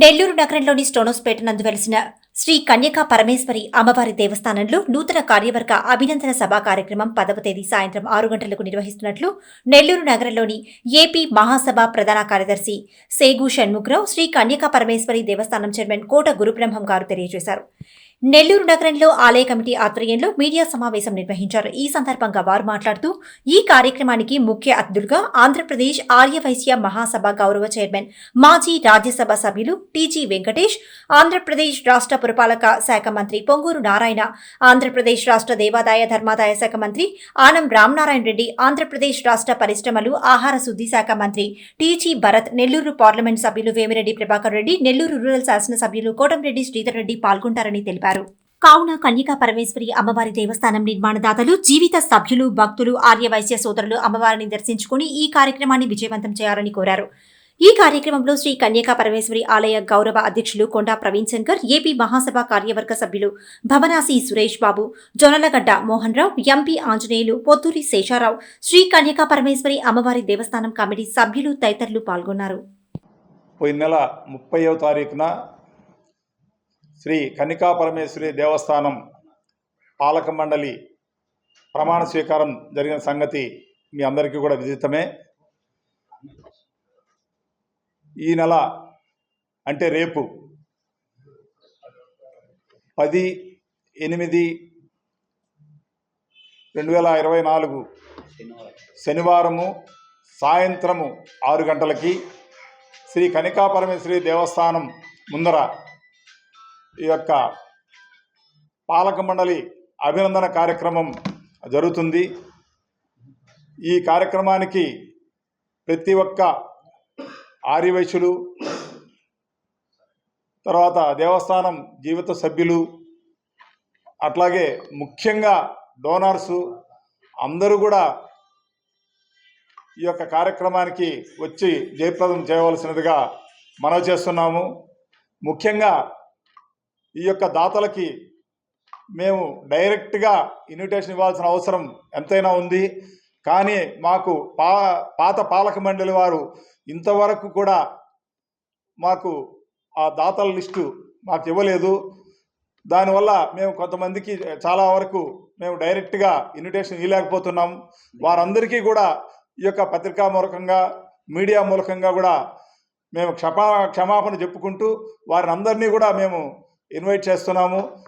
నెల్లూరు నగరంలోని స్టోనోస్పేట నందు వెలిసిన శ్రీ కన్యకా పరమేశ్వరి అమ్మవారి దేవస్థానంలో నూతన కార్యవర్గ అభినందన సభా కార్యక్రమం పదవ తేదీ సాయంత్రం ఆరు గంటలకు నిర్వహిస్తున్నట్లు నెల్లూరు నగరంలోని ఏపీ మహాసభ ప్రధాన కార్యదర్శి సేగు షణ్ముఖరావు శ్రీ కన్యకా పరమేశ్వరి దేవస్థానం చైర్మన్ కోట గురుబ్రహ్మం గారు తెలియజేశారు. నెల్లూరు నగరంలో ఆలయ కమిటీ ఆధ్వర్యంలో మీడియా సమావేశం నిర్వహించారు. ఈ సందర్భంగా వారు మాట్లాడుతూ ఈ కార్యక్రమానికి ముఖ్య అతిథులుగా ఆంధ్రప్రదేశ్ ఆర్యవైశ్య మహాసభ గౌరవ చైర్మన్ మాజీ రాజ్యసభ సభ్యులు టీజీ వెంకటేష్ ఆంధ్రప్రదేశ్ రాష్ట్ర పురపాలక శాఖ మంత్రి పొంగూరు నారాయణ ఆంధ్రప్రదేశ్ రాష్ట్ర దేవాదాయ ధర్మాదాయ శాఖ మంత్రి ఆనం రామనారాయణ రెడ్డి ఆంధ్రప్రదేశ్ రాష్ట్ర పరిశ్రమలు ఆహార శుద్ధి శాఖ మంత్రి టీజీ భరత్ నెల్లూరు పార్లమెంట్ సభ్యులు వేమిరెడ్డి ప్రభాకర్ రెడ్డి నెల్లూరు రూరల్ శాసనసభ్యులు కోటంరెడ్డి శ్రీధర్ రెడ్డి పాల్గొంటారని తెలిపారు. కావున కన్యకా పరమేశ్వరి అమ్మవారి దేవస్థానం నిర్మాణదాతలు జీవిత సభ్యులు భక్తులు ఆర్యవైశ్య సోదరులు అమ్మవారిని దర్శించుకుని ఈ కార్యక్రమాన్ని విజయవంతం చేయాలని కోరారు. ఈ కార్యక్రమంలో శ్రీ కన్యకా పరమేశ్వరి ఆలయ గౌరవ అధ్యక్షులు కొండా ప్రవీణ్ శంకర్ ఏపీ మహాసభ కార్యవర్గ సభ్యులు భవనాసి సురేష్ బాబు జొనలగడ్డ మోహన్ రావు ఎంపీ ఆంజనేయులు పొత్తూరి శేషారావు శ్రీ కన్యకా పరమేశ్వరి అమ్మవారి దేవస్థానం కమిటీ సభ్యులు తదితరులు పాల్గొన్నారు. పోయిన నెల ముప్పైవ తారీఖున శ్రీ కనికా పరమేశ్వరి దేవస్థానం పాలక మండలి ప్రమాణ స్వీకారం జరిగిన సంగతి మీ అందరికీ కూడా విదితమే. ఈ నెల అంటే రేపు పది ఎనిమిది రెండు వేల ఇరవై నాలుగు శనివారము సాయంత్రము ఆరు గంటలకి శ్రీ కనికా పరమేశ్వరి దేవస్థానం ముందర ఈ యొక్క పాలక మండలి అభినందన కార్యక్రమం జరుగుతుంది. ఈ కార్యక్రమానికి ప్రతి ఒక్క ఆర్యవైశ్యులు తర్వాత దేవస్థానం జీవిత సభ్యులు అట్లాగే ముఖ్యంగా డోనర్సు అందరూ కూడా ఈ యొక్క కార్యక్రమానికి వచ్చి జయప్రదం చేయవలసినదిగా మనవి చేస్తున్నాము. ముఖ్యంగా ఈ యొక్క దాతలకి మేము డైరెక్ట్గా ఇన్విటేషన్ ఇవ్వాల్సిన అవసరం ఎంతైనా ఉంది. కానీ మాకు పా పాత పాలక మండలి వారు ఇంతవరకు కూడా మాకు ఆ దాతల లిస్టు మాకు ఇవ్వలేదు. దానివల్ల మేము కొంతమందికి చాలా వరకు మేము డైరెక్ట్గా ఇన్విటేషన్ ఇవ్వలేకపోతున్నాం. వారందరికీ కూడా ఈ యొక్క పత్రికా మూలకంగా మీడియా మూలకంగా కూడా మేము క్షమా క్షమాపణ చెప్పుకుంటూ వారిని అందరినీ కూడా మేము ఇన్వైట్ చేస్తున్నాము.